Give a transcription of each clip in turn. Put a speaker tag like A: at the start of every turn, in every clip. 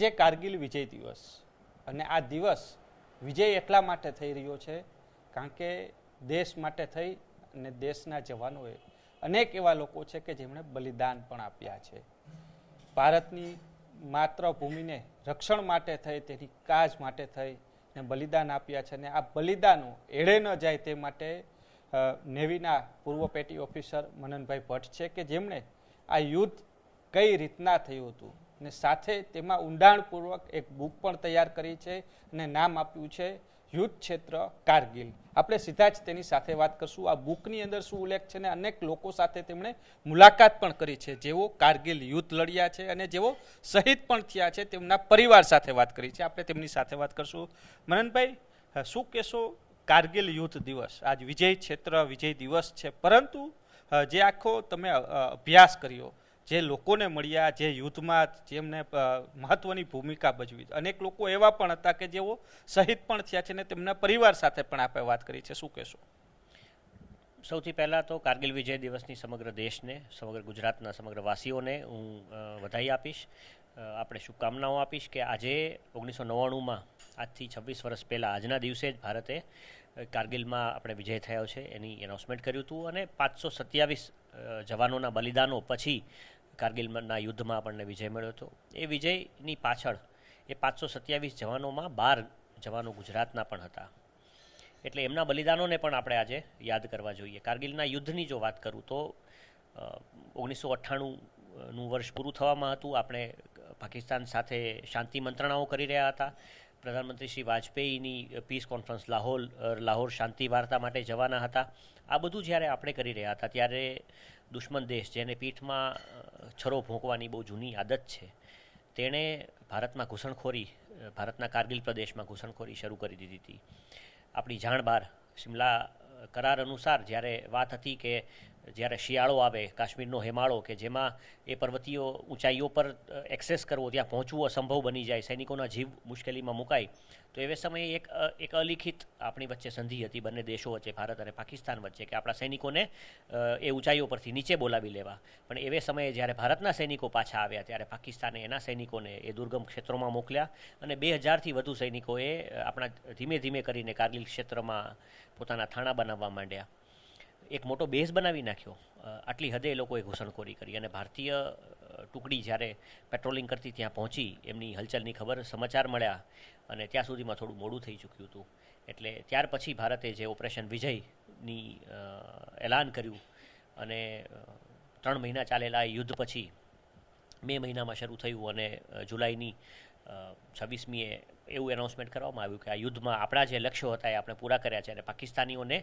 A: આજે કારગિલ વિજય દિવસ અને આ દિવસ વિજય એટલા માટે થઈ રહ્યો છે કારણ કે દેશ માટે થઈ અને દેશના જવાનોએ અનેક એવા લોકો છે કે જેમણે બલિદાન પણ આપ્યા છે. ભારતની માતૃભૂમિને રક્ષણ માટે થઈ, તેની કાજ માટે થઈ ને બલિદાન આપ્યા છે અને આ બલિદાનો એળે ન જાય તે માટે નેવીના પૂર્વ પેટી ઓફિસર મનનભાઈ ભટ્ટ છે કે જેમણે આ યુદ્ધ કઈ રીતના થયું હતું? ને સાથે તેમાં ઊંડાણપૂર્વક એક બુક પણ તૈયાર કરી છે અને નામ આપ્યું છે યુદ્ધ ક્ષેત્ર કારગિલ. આપણે સીધા જ તેની સાથે વાત કરશું. આ બુકની અંદર શું ઉલ્લેખ છે ને અનેક લોકો સાથે તેમણે મુલાકાત પણ કરી છે. જેઓ કારગિલ યુદ્ધ લડ્યા છે અને જેઓ શહીદ પણ થયા છે તેમના પરિવાર સાથે વાત કરી છે. આપણે તેમની સાથે વાત કરશું. મનનભાઈ શું કહેશો? કારગિલ યુદ્ધ દિવસ. આજ વિજય ક્ષેત્ર, વિજય દિવસ છે. પરંતુ જે આખો તમે અભ્યાસ કર્યો જે લોકોને મળ્યા, જે યુદ્ધમાં જેમને મહત્વની ભૂમિકા ભજવી. અનેક લોકો એવા પણ હતા કે જેઓ શહીદ પણ થયા છે ને તેમના પરિવાર સાથે પણ આપણે વાત કરી છે. શું કહેશો?
B: સૌથી પહેલાં તો કારગિલ વિજય દિવસની સમગ્ર દેશને, સમગ્ર ગુજરાતના સમગ્ર વાસીઓને હું વધાઈ આપીશ. આપણે શુભકામનાઓ આપીશ કે આજે ઓગણીસો નવ્વાણુંમાં, આજથી છવ્વીસ વર્ષ પહેલાં, આજના દિવસે જ ભારતે કારગિલમાં આપણે વિજય થયો છે, એની એનાઉન્સમેન્ટ કર્યું હતું અને પાંચસો સત્યાવીસ જવાનોના બલિદાનો પછી કારગિલના યુદ્ધમાં આપણને વિજય મળ્યો હતો. એ વિજયની પાછળ એ પાંચસો સત્યાવીસ જવાનોમાં બાર જવાનો ગુજરાતના પણ હતા. એટલે એમના બલિદાનોને પણ આપણે આજે યાદ કરવા જોઈએ. કારગિલના યુદ્ધની જો વાત કરું તો ઓગણીસો અઠ્ઠાણુંનું વર્ષ પૂરું થવામાં હતું. આપણે પાકિસ્તાન સાથે શાંતિ મંત્રણાઓ કરી રહ્યા હતા. પ્રધાનમંત્રી શ્રી વાજપેયીની પીસ કોન્ફરન્સ લાહોર લાહોર શાંતિ વાર્તા માટે જવાના હતા. આ બધું જ્યારે આપણે કરી રહ્યા હતા, ત્યારે દુશ્મન દેશ જેને પીઠમાં છરો ભોંકવાની બહુ જૂની આદત છે, તેણે ભારતમાં ઘૂસણખોરી ભારતના કારગિલ પ્રદેશમાં ઘૂસણખોરી શરૂ કરી દીધી હતી. આપણી જાણ બહાર, શિમલા કરાર અનુસાર જ્યારે વાત હતી કે જ્યારે શિયાળો આવે, કાશ્મીરનો હેમાળો કે જેમાં એ પર્વતીય ઊંચાઈઓ પર એક્સેસ કરવો, ત્યાં પહોંચવું અસંભવ બની જાય, સૈનિકોના જીવ મુશ્કેલીમાં મુકાય, તો એવે સમયે એક એક અલિખિત આપણી વચ્ચે સંધિ હતી, બંને દેશો વચ્ચે, ભારત અને પાકિસ્તાન વચ્ચે, કે આપણા સૈનિકોને એ ઊંચાઈઓ પરથી નીચે બોલાવી લેવા. પણ એવે સમયે જ્યારે ભારતના સૈનિકો પાછા આવ્યા, ત્યારે પાકિસ્તાને એના સૈનિકોને એ દુર્ગમ ક્ષેત્રોમાં મોકલ્યા અને બે હજારથી વધુ સૈનિકોએ આપણા ધીમે ધીમે કરીને કારગિલ ક્ષેત્રમાં પોતાના થાણા બનાવવા માંડ્યા. એક મોટો બેઝ બનાવી નાખ્યો. આટલી હદે એ લોકોએ ઘૂસણખોરી કરી અને ભારતીય ટુકડી જ્યારે પેટ્રોલિંગ કરતી ત્યાં પહોંચી, એમની હલચલની ખબર સમાચાર મળ્યા અને ત્યાં સુધીમાં થોડું મોડું થઈ ચૂક્યું હતું. એટલે ત્યાર પછી ભારતે જે ઓપરેશન વિજયની એલાન કર્યું અને ત્રણ મહિના ચાલેલા યુદ્ધ પછી, મે મહિનામાં શરૂ થયું અને જુલાઈની છવ્વીસમીએ એવું એનાઉન્સમેન્ટ કરવામાં આવ્યું કે આ યુદ્ધમાં આપણા જે લક્ષ્યો હતા એ આપણે પૂરા કર્યા છે અને પાકિસ્તાનીઓને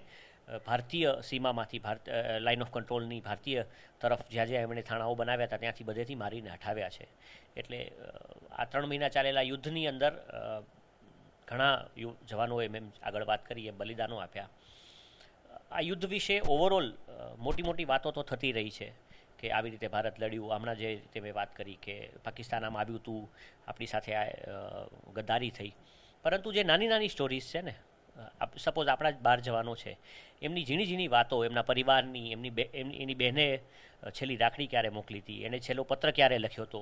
B: ભારતીય સીમામાંથી ભારત લાઇન ઓફ કંટ્રોલની ભારતીય તરફ જ્યાં જ્યાં એમણે થાણાઓ બનાવ્યા હતા ત્યાંથી બધેથી મારીને હટાવ્યા છે. એટલે આ ત્રણ મહિના ચાલેલા યુદ્ધની અંદર ઘણા યુ, જવાનોએ મેમ આગળ વાત કરી એ બલિદાનો આપ્યા. આ યુદ્ધ વિશે ઓવરઓલ મોટી મોટી વાતો તો થતી રહી છે. કે આવી રીતે ભારત લડ્યું. હમણાં જે રીતે મેં વાત કરી કે પાકિસ્તાન આમ આવ્યું હતું આપણી સાથે આ ગદ્દારી થઈ. પરંતુ જે નાની નાની સ્ટોરીઝ છે ને સપોઝ આપણા જ બહાર જવાનો છે, એમની ઝીણી ઝીણી વાતો, એમના પરિવારની, એમની બે એની બહેને છેલ્લી રાખડી ક્યારે મોકલી હતી, એને છેલ્લો પત્ર ક્યારે લખ્યો હતો,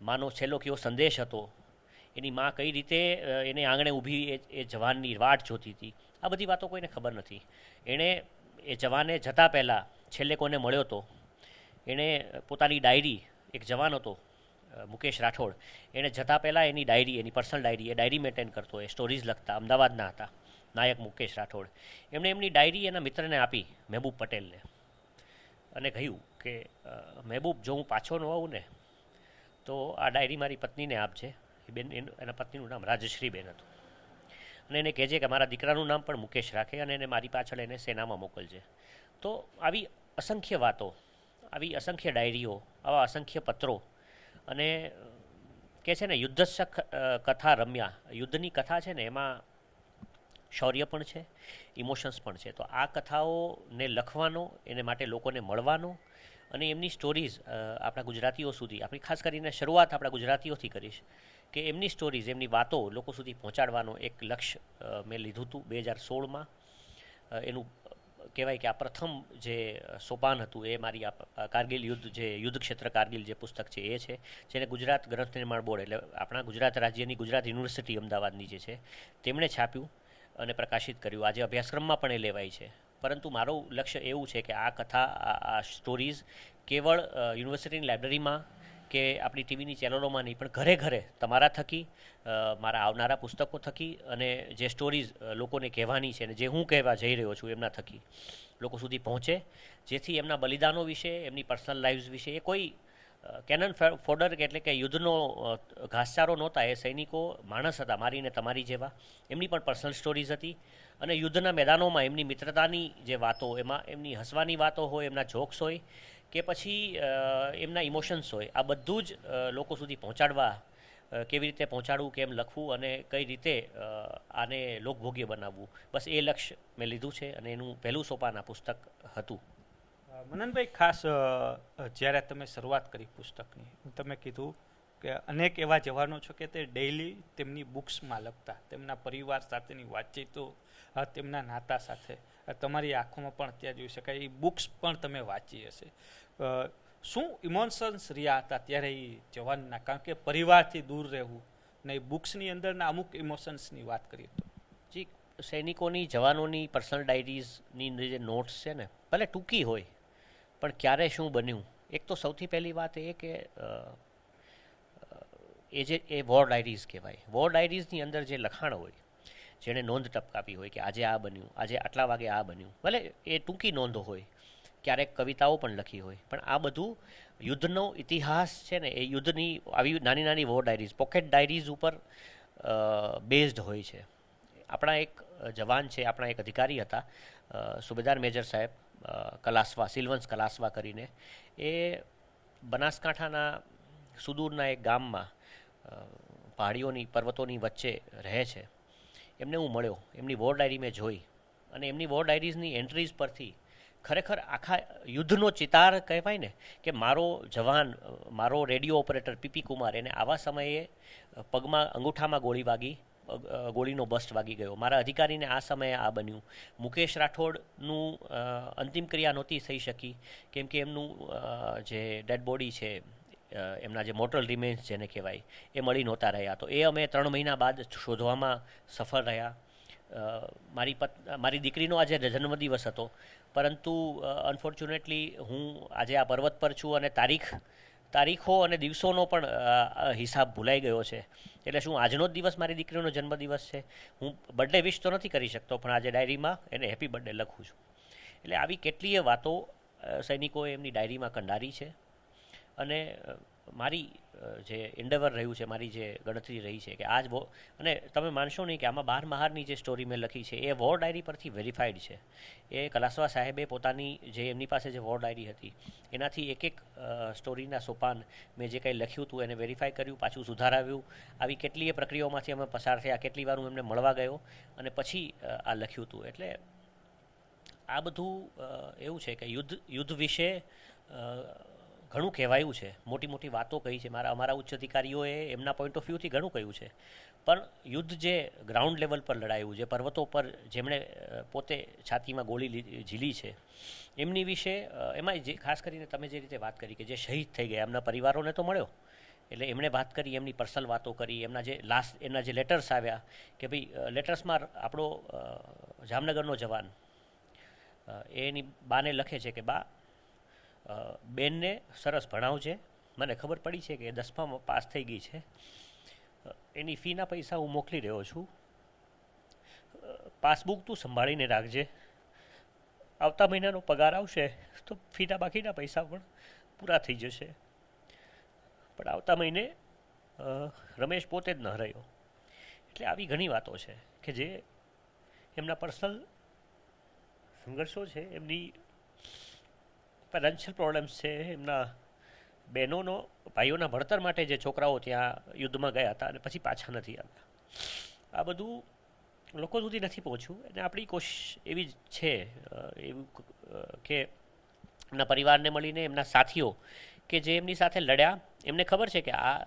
B: માનો છેલ્લો કયો સંદેશ હતો, એની માં કઈ રીતે એને આંગણે ઊભી એ એ જવાનની વાટ જોતી હતી, આ બધી વાતો કોઈને ખબર નથી. એણે એ જવાને જતાં પહેલાં છેલ્લે કોને મળ્યો હતો એણે પોતાની ડાયરી, એક જવાન હતો મુકેશ રાઠોડ, એણે જતાં પહેલાં એની ડાયરી, એની પર્સનલ ડાયરી, એ ડાયરી મેન્ટેન કરતો, એ સ્ટોરીઝ લખતા, અમદાવાદના હતા, નાયક મુકેશ રાઠોડ. એમણે એમની ડાયરી એના મિત્રને આપી, મહેબૂબ પટેલને. અને કહ્યું કે મહેબૂબ, જો હું પાછો ન આવું ને, તો આ ડાયરી મારી પત્નીને આપજે એ બેન, એનું- પત્નીનું નામ રાજશ્રીબેન હતું. અને એને કહેજે કે મારા દીકરાનું નામ પણ મુકેશ રાખે અને એને મારી પાછળ એને સેનામાં મોકલજે. તો આવી અસંખ્ય વાતો આવી અસંખ્ય ડાયરીઓ, આવા અસંખ્ય પત્રો. અને કે છે ને યુદ્ધ કથા રમ્યા. યુદ્ધની કથા છે ને, એમાં શૌર્ય પણ છે, ઇમોશન્સ પણ છે. તો આ કથાઓને લખવાનો, એને માટે લોકોને મળવાનો અને એમની સ્ટોરીઝ આપણા ગુજરાતીઓ સુધી, આપણી ખાસ કરીને શરૂઆત આપણા ગુજરાતીઓથી કરીશ, કે એમની સ્ટોરીઝ, એમની વાતો લોકો સુધી પહોંચાડવાનો એક લક્ષ્ય મેં લીધું હતું બે હજાર સોળમાં. એનું કહેવાય કે આ પ્રથમ જે સોપાન હતું એ મારી આ કારગિલ યુદ્ધ જે યુદ્ધ ક્ષેત્ર કારગિલ જે પુસ્તક છે એ છે, જેને ગુજરાત ગ્રંથ નિર્માણ બોર્ડ એટલે આપણા ગુજરાત રાજ્યની ગુજરાત યુનિવર્સિટી અમદાવાદની જે છે, તેમણે છાપ્યું અને પ્રકાશિત કર્યું. આજે અભ્યાસક્રમમાં પણ એ લેવાય છે. પરંતુ મારું લક્ષ્ય એવું છે કે આ કથા, આ સ્ટોરીઝ કેવળ યુનિવર્સિટીની લાઇબ્રેરીમાં કે આપણી ટીવીની ચેનલોમાં નહીં, પણ ઘરે ઘરે તમારા થકી મારા આવનારા પુસ્તકો થકી અને જે સ્ટોરીઝ લોકોને કહેવાની છે અને જે હું કહેવા જઈ રહ્યો છું એમના થકી લોકો સુધી પહોંચે. જેથી એમના બલિદાનો વિશે, એમની પર્સનલ લાઈવ્સ વિશે એ કોઈ કેનન ફોડર એટલે કે યુદ્ધનો ઘાસચારો નહોતા, એ સૈનિકો, માણસ હતા, મારી ને તમારી જેવા. એમની પણ પર્સનલ સ્ટોરીઝ હતી અને યુદ્ધના મેદાનોમાં એમની મિત્રતાની જે વાતો, એમાં એમની હસવાની વાતો હોય, એમના જોક્સ હોય કે પછી એમના ઇમોશન્સ હોય, આ બધું જ લોકો સુધી પહોંચાડવા કેવી રીતે પહોંચાડવું, કેમ લખવું અને કઈ રીતે આને લોકભોગ્ય બનાવવું. બસ એ લક્ષ્ય મેં લીધું છે અને એનું પહેલું સોપાન આ પુસ્તક હતું.
A: મનનભાઈ, ખાસ જ્યારે તમે શરૂઆત કરી પુસ્તકની, તમે કીધું કે અનેક એવા જવાનો છો કે તે ડેઈલી તેમની બુક્સમાં લખતા, તેમના પરિવાર સાથેની વાતચીતો તેમના નાતા સાથે તમારી આંખોમાં પણ ત્યાં જોઈ શકાય, એ બુક્સ પણ તમે વાંચી હશે. શું ઇમોશન્સ રહ્યા હતા ત્યારે એ જવાનના? કારણ કે પરિવારથી દૂર રહેવું ને બુક્સની અંદરના અમુક ઇમોશન્સની વાત કરીએ તો.
B: જી, સૈનિકોની, જવાનોની પર્સનલ ડાયરીઝની જે નોટ્સ છે ને, ભલે ટૂંકી હોય, પણ ક્યારે શું બન્યું? એક તો સૌથી પહેલી વાત એ કે એ જે, એ વોર ડાયરીઝ કહેવાય. વોર ડાયરીઝની અંદર જે લખાણ હોય, જેણે નોંધ ટપકાવી હોય કે આજે આ બન્યું, આજે આટલા વાગે આ બન્યું, ભલે એ ટૂંકી નોંધો હોય ક્યારેક કવિતાઓ પણ લખી હોય. પણ આ બધું યુદ્ધનો ઇતિહાસ છે ને, એ યુદ્ધની આવી નાની નાની વોર ડાયરીઝ પોકેટ ડાયરીઝ ઉપર બેઝડ હોય છે. આપણા એક જવાન છે, આપણા એક અધિકારી હતા સુબેદાર મેજર સાહેબ કલાસવા સિલ્વન્સ કલાસવા કરીને. એ બનાસકાંઠાના સુદૂરના એક ગામમાં પહાડીઓની, પર્વતોની વચ્ચે રહે છે. એમને હું મળ્યો. એમની વોર ડાયરી મેં જોઈ. અને એમની વોર ડાયરીઝની એન્ટ્રીઝ પરથી ખરેખર આખા યુદ્ધનો ચિતાર કહેવાય ને કે મારો જવાન, મારો રેડિયો ઓપરેટર પીપી કુમાર એને આવા સમયે પગમાં, અંગૂઠામાં ગોળી વાગી ગોળીનો બસ્ટ વાગી ગયો. મારા અધિકારીને આ સમયે આ બન્યું. મુકેશ રાઠોડનું અંતિમ ક્રિયા નહોતી થઈ શકી. કેમ કે એમનું જે ડેડ બોડી છે એમના જે મોટલ રિમેન્સ જેને કહેવાય, એ મળી નહોતા રહ્યા. તો એ અમે ત્રણ મહિના બાદ શોધવામાં સફળ રહ્યા. મારી પત, મારી દીકરીનો આજે જન્મદિવસ હતો. પરંતુ અનફોર્ચ્યુનેટલી હું આજે આ પર્વત પર છું અને તારીખ, તારીખો અને દિવસોનો પણ હિસાબ ભૂલાઈ ગયો છે. એટલે શું આજનો જ દિવસ મારી દીકરીનો જન્મદિવસ છે? હું બર્થડે વિશ તો નથી કરી શકતો, પણ આજે ડાયરીમાં એને હેપી બર્થડે લખું છું. એટલે આવી કેટલીય વાતો સૈનિકોએ એમની ડાયરીમાં કંડારી છે. અને મારી જે એન્ડેવર રહ્યું છે, મારી જે ગણતરી રહી છે કે આજ અને તમે માનશો નહીં કે આમાં બાર મહારની જે સ્ટોરી મેં લખી છે, એ વોર ડાયરી પરથી વેરીફાઈડ છે. એ કલાસવા સાહેબે પોતાની જે એમની પાસે જે વોર ડાયરી હતી, એનાથી એક એક સ્ટોરીના સોપાન મેં જે કંઈ લખ્યું હતું એને વેરીફાઈ કર્યું, પાછું સુધારાવ્યું. આવી કેટલીય પ્રક્રિયાઓમાંથી અમે પસાર થયા, કેટલી વાર હું એમને મળવા ગયો અને પછી આ લખ્યું હતું. એટલે આ બધું એવું છે કે યુદ્ધ યુદ્ધ વિશે ઘણું કહેવાયું છે. મોટી મોટી વાતો કહી છે. મારા અમારા ઉચ્ચ અધિકારીઓએ એમના પોઈન્ટ ઓફ વ્યૂથી ઘણું કહ્યું છે. પણ યુદ્ધ જે ગ્રાઉન્ડ લેવલ પર લડાયું, જે પર્વતો પર જેમણે પોતે છાતીમાં ગોળી ઝીલી છે, એમની વિશે એમાં જે, ખાસ કરીને તમે જે રીતે વાત કરી કે જે શહીદ થઈ ગયા, એમના પરિવારોને તો મળ્યો. એટલે એમણે વાત કરી, એમની પર્સનલ વાતો કરી, એમના જે લાસ્ટ એમના જે લેટર્સ આવ્યા કે ભાઈ લેટર્સમાં આપણો જામનગરનો જવાન એની બાને લખે છે કે, બા બેનને સરસ ભણાવજે મને ખબર પડી છે કે દસમામાં પાસ થઈ ગઈ છે. એની ફીના પૈસા હું મોકલી રહ્યો છું. પાસબુક તું સંભાળીને રાખજે. આવતા મહિનાનો પગાર આવશે તો ફીના બાકીના પૈસા પણ પૂરા થઈ જશે. પણ આવતા મહિને રમેશ પોતે જ ન રહ્યો. એટલે આવી ઘણી વાતો છે કે જે એમના પર્સનલ સંઘર્ષો છે, એમની ફાઇનાન્શિયલ પ્રોબ્લેમ્સ છે, એમના બહેનોનો, ભાઈઓના ભણતર માટે જે છોકરાઓ ત્યાં યુદ્ધમાં ગયા હતા અને પછી પાછા નથી આવ્યા. આ બધું લોકો સુધી નથી પહોંચ્યું અને આપણી કોશિશ એવી જ છે એવું કે એમના પરિવારને મળીને, એમના સાથીઓ કે જે એમની સાથે લડ્યા, એમને ખબર છે કે આ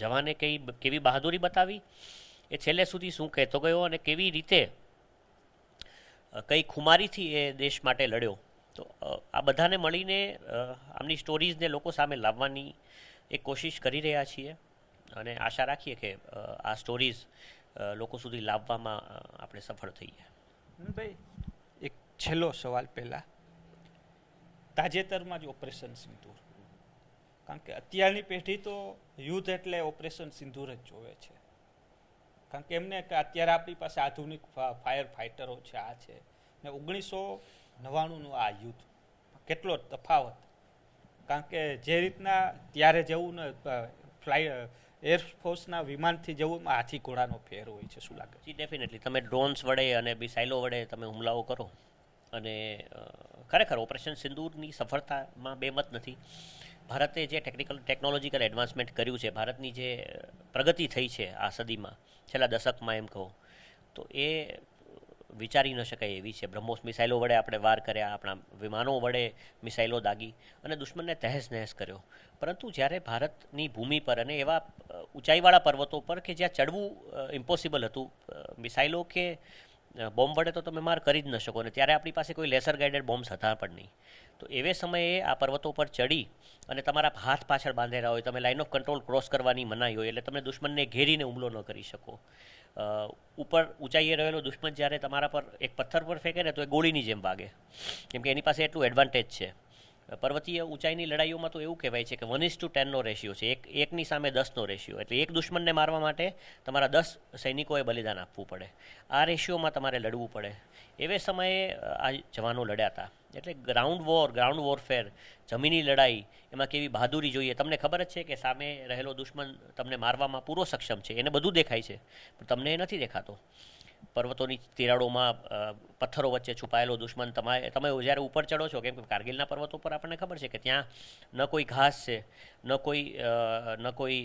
B: જવાને કઈ કેવી બહાદુરી બતાવી, એ છેલ્લે સુધી શું કહેતો ગયો અને કેવી રીતે કઈ ખુમારીથી એ દેશ માટે લડ્યો. તો આ બધાને મળીને આમની સ્ટોરીઝને લોકો સામે લાવવાની એક કોશિશ કરી રહ્યા છીએ અને આશા રાખીએ કે આ સ્ટોરીઝ લોકો સુધી લાવવામાં આપણે સફળ થઈએ
A: ભાઈ એક છેલ્લો સવાલ પહેલાં. તાજેતરમાં જ ઓપરેશન સિંધુર કારણ કે અત્યારની પેઢી તો યુદ્ધ એટલે ઓપરેશન સિંધુર જ જોવે છે. કારણ કે એમને કે અત્યારે આપણી પાસે આધુનિક ફાયર ફાઇટરો છે, આ છે. ને ઓગણીસો નવ્વાણુંનું આ યુદ્ધ. કેટલો તફાવત. કારણ કે જે રીતના ત્યારે જવું ને ફ્લાય એરફોર્સના વિમાનથી જવું હાથી ઘોડાનો ફેર હોય છે, શું લાગે?
B: જી, ડેફિનેટલી. તમે ડ્રોન્સ વડે અને મિસાઇલો વડે તમે હુમલાઓ કરો. અને ખરેખર ઓપરેશન સિંદૂરની સફળતામાં બેમત નથી. ભારતે જે ટેકનિકલ, ટેકનોલોજીકલ એડવાન્સમેન્ટ કર્યું છે, ભારતની જે પ્રગતિ થઈ છે આ સદીમાં, છેલ્લા દશકમાં એમ કહો, તો એ વિચારી ન શકાય એવી છે. બ્રહ્મોસ મિસાઇલો વડે આપણે વાર કર્યા, આપણા વિમાનો વડે મિસાઇલો દાગી અને દુશ્મનને તહેસ નહેસ કર્યો. પરંતુ જ્યારે ભારતની ભૂમિ પર અને એવા ઊંચાઈવાળા પર્વતો પર કે જ્યાં ચડવું ઇમ્પોસિબલ હતું મિસાઇલો કે બોમ્બ વડે તો તમે માર કરી જ ન શકો. ને ત્યારે આપણી પાસે કોઈ લેસર ગાઇડેડ બોમ્બ્સ હતા પણ નહીં. તો એવે સમયે આ પર્વતો પર ચડી અને તમારા હાથ પાછળ બાંધેલા હોય, તમે લાઇન ઓફ કંટ્રોલ ક્રોસ કરવાની મનાઈ હોય, એટલે તમે દુશ્મનને ઘેરીને હુમલો ન કરી શકો. ઉપર ઊંચાઈએ રહેલો દુશ્મન જ્યારે તમારા પર એક પથ્થર પર ફેંકે ને તો એ ગોળીની જેમ વાગે. કેમ કે એની પાસે એટલું એડવાન્ટેજ છે. પર્વતીય ઊંચાઈની લડાઈઓમાં તો એવું કહેવાય છે કે વન ઇસ ટુ ટેનનો રેશિયો છે. એક એકની સામે દસનો રેશિયો એટલે એક દુશ્મનને મારવા માટે તમારા દસ સૈનિકોએ બલિદાન આપવું પડે. આ રેશિયોમાં તમારે લડવું પડે. એવે સમયે આ જવાનો લડ્યા હતા એટલે ગ્રાઉન્ડ વોર ગ્રાઉન્ડ વોરફેર જમીની લડાઈ, એમાં કેવી બહાદુરી જોઈએ? તમને ખબર જ છે કે સામે રહેલો દુશ્મન તમને મારવામાં પૂરો સક્ષમ છે. એને બધું દેખાય છે. પણ તમને એ નથી દેખાતો. પર્વતોની તિરાડોમાં પથ્થરો વચ્ચે છુપાયેલો દુશ્મન તમારે તમે જ્યારે ઉપર ચડો છો, કેમ કે કારગિલના પર્વતો પર આપણને ખબર છે કે ત્યાં ન કોઈ ઘાસ છે, ન કોઈ ન કોઈ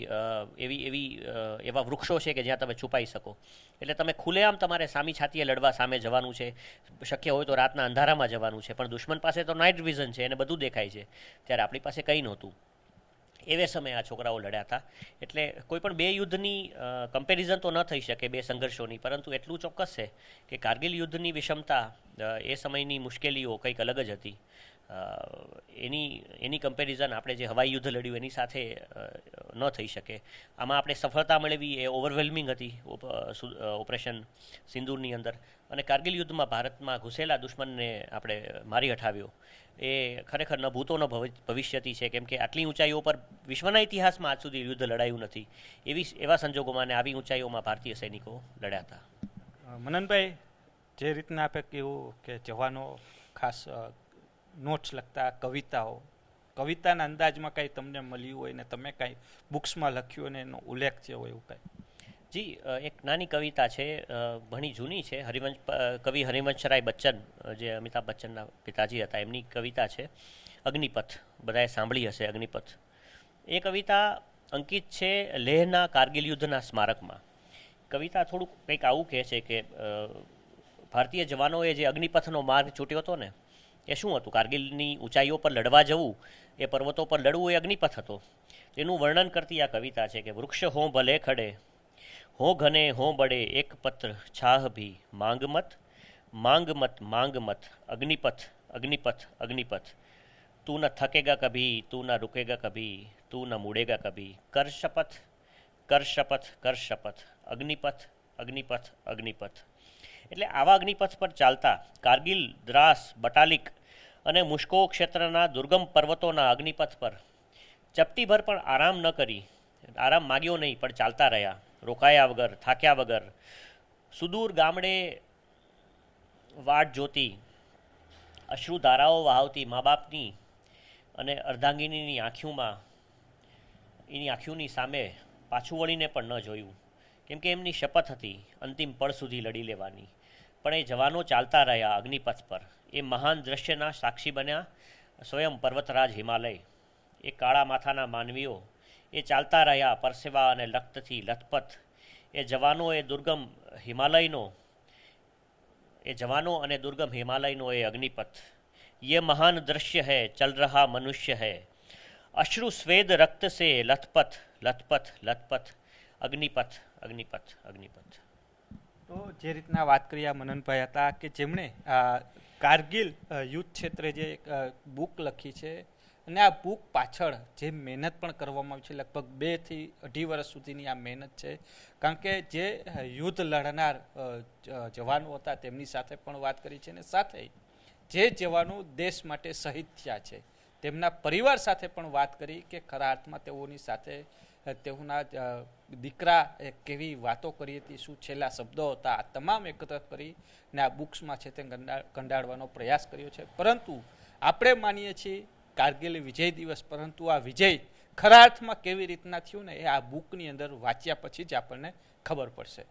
B: એવી એવી એવા વૃક્ષો છે કે જ્યાં તમે છુપાઈ શકો. એટલે તમે ખુલ્લેઆમ તમારે સામી છાતીએ લડવા સામે જવાનું છે. શક્ય હોય તો રાતના અંધારામાં જવાનું છે. પણ દુશ્મન પાસે તો નાઇટ વિઝન છે, એને બધું દેખાય છે. ત્યારે આપણી પાસે કંઈ નહોતું. એવે સમયે આ છોકરાઓ લડ્યા હતા. એટલે કોઈ પણ બે યુદ્ધની કમ્પેરિઝન તો ન થઈ શકે બે સંઘર્ષોની, પરંતુ એટલું ચોક્કસ છે કે કારગિલ યુદ્ધની વિષમતા એ સમયની મુશ્કેલીઓ કંઈક અલગ જ હતી. એની એની કમ્પેરિઝન આપણે જે હવાઈ યુદ્ધ લડ્યું એની સાથે ન થઈ શકે. આમાં આપણે સફળતા મેળવી એ ઓવરવેલ્મિંગ હતી ઓપરેશન સિંદૂરની અંદર. અને કારગિલ યુદ્ધમાં ભારતમાં ઘૂસેલા દુશ્મનને આપણે મારી હટાવ્યો એ ખરેખર ન ભૂતો ન ભવિ- ભવિષ્યથી છે. કેમ કે આટલી ઊંચાઈઓ પર વિશ્વના ઇતિહાસમાં આજ સુધી યુદ્ધ લડાયું નથી. એવી એવા સંજોગોમાં અને આવી ઊંચાઈઓમાં ભારતીય સૈનિકો લડ્યા હતા.
A: મનનભાઈ, જે રીતના આપે કહ્યું કે જવાનો ખાસ નોટ્સ લખતા કવિતાઓ, કવિતાના અંદાજમાં કાંઈ તમને મળ્યું હોય ને તમે કાંઈ બુક્સમાં લખ્યું અને એનો ઉલ્લેખ છે હોય એવું કાંઈ?
B: જી એક નાની કવિતા છે ઘણી જૂની છે, હરિવંશ કવિ હરિવંશરાય બચ્ચન જે અમિતાભ બચ્ચનના પિતાજી હતા, એમની કવિતા છે, અગ્નિપથ, બધાએ સાંભળી હશે અગ્નિપથ. એ કવિતા અંકિત છે લેહના કારગિલ યુદ્ધના સ્મારકમાં. કવિતા થોડુંક કંઈક આવું કહે છે કે ભારતીય જવાનોએ જે અગ્નિપથનો માર્ગ ચૂંટ્યો હતો ને, એ શું હતું? કારગિલની ઊંચાઈઓ પર લડવા જવું, એ પર્વતો પર લડવું એ અગ્નિપથ હતો. તેનું વર્ણન કરતી આ કવિતા છે કે, વૃક્ષ હો ભલે ખડે હો ઘને હો બળે એક પત્ર છાહ ભી માંગ મત માંગ મત માંગ મત અગ્નિપથ અગ્નિપથ અગ્નિપથ. તું ન થકેગા કભી, તું ન રૂકેગા કભી, તું ન મૂડેગા કભી. કર શપથ કર શપથ કર શપથ. અગ્નિપથ અગ્નિપથ અગ્નિપથ. એટલે આવા અગ્નિપથ પર ચાલતા કારગિલ, દ્રાસ, બટાલિક અને મુશ્કો ક્ષેત્રના દુર્ગમ પર્વતોના અગ્નિપથ પર ચપટીભર પણ આરામ ન કરી, આરામ માગ્યો નહીં, પણ ચાલતા રહ્યા. રોકાયા વગર, થાક્યા વગર. સુદૂર ગામડે વાટ જોતી અશ્રુ ધારાઓ વહાવતી મા બાપની અને અર્ધાંગિનીની આંખીઓમાં એની આંખીઓની સામે પાછું વળીને પણ ન જોયું. કેમ કે એમની શપથ હતી અંતિમ પળ સુધી લડી લેવાની. પણ એ જવાનો ચાલતા રહ્યા અગ્નિપથ પર. એ મહાન દ્રશ્યના સાક્ષી બન્યા સ્વયં પર્વતરાજ હિમાલય. એ કાળા માથાના માનવીઓ એ ચાલતા રહ્યા પરસેવા અને લખતથી લથપથ એ જવાનો એ દુર્ગમ હિમાલયનો એ જવાનો અને દુર્ગમ હિમાલયનો એ અગ્નિપથ ये महान दृश्य है चल रहा मनुष्य है अश्रु स्वेद रक्त से लथपथ लथपथ लथपथ अग्निपथ अग्निपथ अग्निपथ
A: તો જે રીતના વાત કરી આ મનનભાઈ હતા કે જેમણે આ કારગિલ અ, યુદ્ધ ક્ષેત્રે જે એક, અ, બુક લખી છે અને આ બુક પાછળ જે મહેનત પણ કરવામાં આવી છે, લગભગ બેથી અઢી વર્ષ સુધીની આ મહેનત છે. કારણ કે જે યુદ્ધ લડનાર જવાનો હતા તેમની સાથે પણ વાત કરી છે અને સાથે જે જવાનો દેશ માટે શહીદ થયા છે, તેમના પરિવાર સાથે પણ વાત કરી કે ખરા અર્થમાં તેઓની સાથે તેઓના દીકરા એ કેવી વાતો કરી હતી, શું છેલ્લા શબ્દો હતા, આ તમામ એકત્ર કરી ને આ બુક્સમાં છે તે કંડા- કંડાળવાનો પ્રયાસ કર્યો છે. પરંતુ આપણે માનીએ છીએ કારગિલ વિજય દિવસ, પરંતુ આ વિજય ખરા અર્થમાં કેવી રીતના થયું ને એ આ બુકની અંદર વાંચ્યા પછી જ આપણને ખબર પડશે.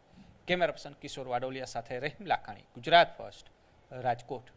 A: કેમેરા પર્સન કિશોર વાડોલિયા સાથે રહીમ લાખાણી, ગુજરાત ફર્સ્ટ, રાજકોટ.